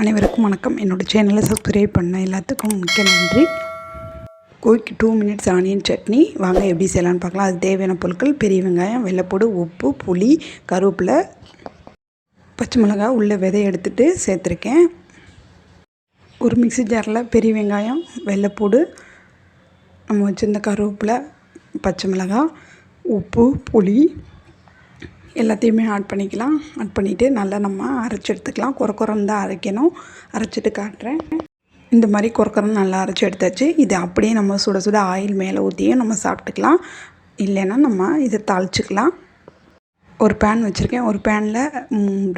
அனைவருக்கும் வணக்கம். என்னோடய சேனலை சப்ஸ்கிரைப் பண்ண எல்லாத்துக்கும் மிக்க நன்றி. Quick two minutes onion chutney. வாங்க எப்படி செய்யலாம்னு பார்க்கலாம். அது தேவையான பொருட்கள் பெரிய வெங்காயம் வெள்ளைப்பூடு உப்பு புளி கருவேப்பிலை பச்சை மிளகாய் உள்ள விதை எடுத்துகிட்டு சேர்த்துருக்கேன். ஒரு மிக்ஸி ஜாரில் பெரிய வெங்காயம் வெள்ளைப்பூடு நம்ம வச்சுருந்த கருவேப்பிலை பச்சை மிளகாய் உப்பு புளி எல்லாத்தையுமே ஆட் பண்ணிக்கலாம். ஆட் பண்ணிவிட்டு நல்லா நம்ம அரைச்சி எடுத்துக்கலாம். குறை தான் அரைக்கணும். அரைச்சிட்டு காட்டுறேன். இந்த மாதிரி குறக்குறம் நல்லா அரைச்சி எடுத்தாச்சு. இது அப்படியே நம்ம சுட சுட ஆயில் மேலே ஊற்றியும் நம்ம சாப்பிட்டுக்கலாம். இல்லைன்னா நம்ம இதை தாளிச்சிக்கலாம். ஒரு பேன் வச்சுருக்கேன். ஒரு பேனில்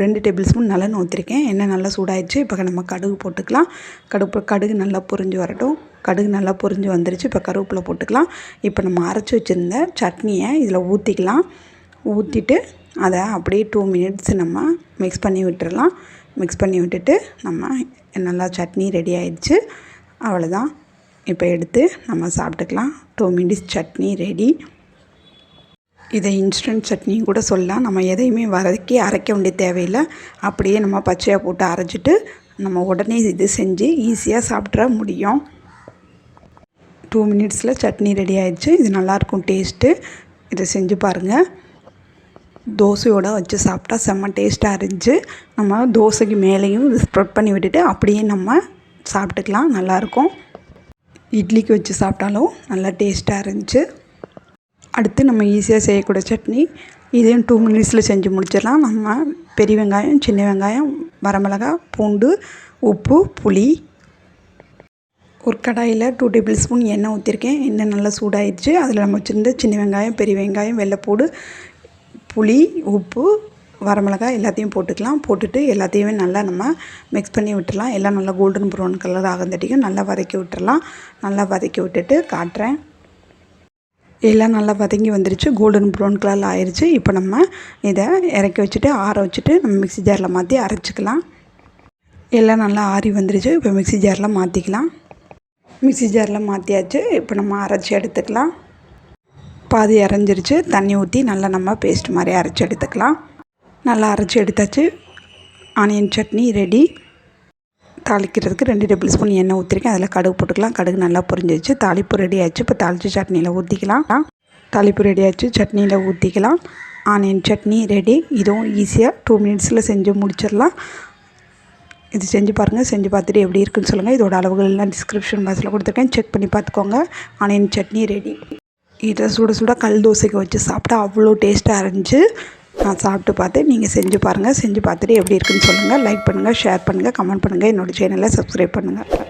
ரெண்டு டேபிள் ஸ்பூன் நல்லெண்ணெய் ஊற்றிருக்கேன் எண்ணெய் நல்லா சூடாயிடுச்சு. இப்போ நம்ம கடுகு போட்டுக்கலாம். கடுகு கடுகு நல்லா பொரிஞ்சு வரட்டும். கடுகு நல்லா பொரிஞ்சு வந்துருச்சு. இப்போ கருவேப்பிலை போட்டுக்கலாம். இப்போ நம்ம அரைச்சி வச்சுருந்த சட்னியை இதில் ஊற்றிக்கலாம் ஊற்றிட்டு அதை அப்படியே டூ மினிட்ஸ் நம்ம மிக்ஸ் பண்ணி விட்டுறலாம். மிக்ஸ் பண்ணி விட்டுட்டு நம்ம நல்லா சட்னி ரெடி ஆயிடுச்சு. அவ்வளோதான் இப்போ எடுத்து நம்ம சாப்பிட்டுக்கலாம். டூ மினிட்ஸ் சட்னி ரெடி இதை இன்ஸ்டன்ட் சட்னியும் கூட சொல்லலாம். நம்ம எதையுமே வதக்கி அரைக்க வேண்டிய தேவையில்லை. அப்படியே நம்ம பச்சையாக போட்டு அரைச்சிட்டு நம்ம உடனே இது செஞ்சு ஈஸியாக சாப்பிட்ற முடியும். டூ மினிட்ஸில் சட்னி ரெடி ஆயிடுச்சு. இது நல்லாயிருக்கும் டேஸ்ட்டு இதை செஞ்சு பாருங்கள் தோசையோடு வச்சு சாப்பிட்டா செம்ம டேஸ்ட்டாக இருந்துச்சு. நம்ம தோசைக்கு மேலேயும் இது ஸ்ப்ரெட் பண்ணி விட்டுட்டு அப்படியே நம்ம சாப்பிட்டுக்கலாம் நல்லாயிருக்கும். இட்லிக்கு வச்சு சாப்பிட்டாலும் நல்லா டேஸ்ட்டாக இருந்துச்சு. அடுத்து நம்ம ஈஸியாக செய்யக்கூடிய சட்னி. இதையும் டூ மினிட்ஸில் செஞ்சு முடிச்சிடலாம். நம்ம பெரிய வெங்காயம் சின்ன வெங்காயம் வரமிளகா பூண்டு உப்பு புளி. ஒரு கடாயில் டூ டேபிள் ஸ்பூன் எண்ணெய் ஊற்றிருக்கேன் எண்ணெய் நல்லா சூடாயிடுச்சு. அதில் நம்ம வச்சுருந்த சின்ன வெங்காயம் பெரிய வெங்காயம் வெள்ளைப்பூடு புளி உப்பு வரமிளகாய் எல்லாத்தையும் போட்டுக்கலாம். போட்டுட்டு எல்லாத்தையுமே நல்லா நம்ம மிக்ஸ் பண்ணி விட்டுடலாம் எல்லாம் நல்லா கோல்டன் ப்ரௌன் கலர் ஆகந்தட்டிக்கும் நல்லா வதக்கி விட்டுறலாம். நல்லா வதக்கி விட்டுட்டு காட்டுறேன். எல்லாம் நல்லா வதங்கி வந்துருச்சு. கோல்டன் ப்ரௌன் கலரில் ஆயிடுச்சு இப்போ நம்ம இதை இறக்கி வச்சுட்டு ஆற வச்சுட்டு நம்ம மிக்ஸி ஜாரில் மாற்றி அரைச்சிக்கலாம். எல்லாம் நல்லா ஆறி வந்துருச்சு. இப்போ மிக்ஸி ஜாரில் மாற்றிக்கலாம் மிக்ஸி ஜாரில் மாற்றியாச்சு இப்போ நம்ம அரைச்சி எடுத்துக்கலாம். பாதி அரைஞ்சிருச்சு. தண்ணி ஊற்றி நல்லா நம்ம பேஸ்ட் மாதிரி அரைச்சி எடுத்துக்கலாம். நல்லா அரைச்சி எடுத்தாச்சு. ஆனியன் சட்னி ரெடி தாளிக்கிறதுக்கு ரெண்டு டேபிள் ஸ்பூன் எண்ணெய் ஊற்றிருக்கேன் அதில் கடுகு போட்டுக்கலாம். கடுகு நல்லா பொரிஞ்சிருச்சு. தாளிப்பு ரெடி ஆச்சு. இப்போ தாளித்து சட்னியில் ஊற்றிக்கலாம் தாளிப்பு ரெடி ஆச்சு. சட்னியில் ஊற்றிக்கலாம் ஆனியன் சட்னி ரெடி இதுவும் ஈஸியாக டூ மினிட்ஸில் செஞ்சு முடிச்சிடலாம். இது செஞ்சு பாருங்கள் செஞ்சு பார்த்துட்டு எப்படி இருக்குன்னு சொல்லுங்கள் இதோட அளவுகள்லாம் டிஸ்கிரிப்ஷன் பாக்ஸில் கொடுத்துருக்கேன். செக் பண்ணி பார்த்துக்கோங்க. ஆனியன் சட்னி ரெடி இதை சுட சுட கல் தோசைக்கு வச்சு சாப்பிட்டா அவ்வளோ டேஸ்ட்டாக இருந்துச்சு. நான் சாப்பிட்டு பார்த்து நீங்கள் செஞ்சு பாருங்கள் செஞ்சு பார்த்துட்டு எப்படி இருக்குன்னு சொல்லுங்கள் லைக் பண்ணுங்கள் ஷேர் பண்ணுங்கள் கமெண்ட் பண்ணுங்கள் என்னோடய சேனலை சப்ஸ்கிரைப் பண்ணுங்கள்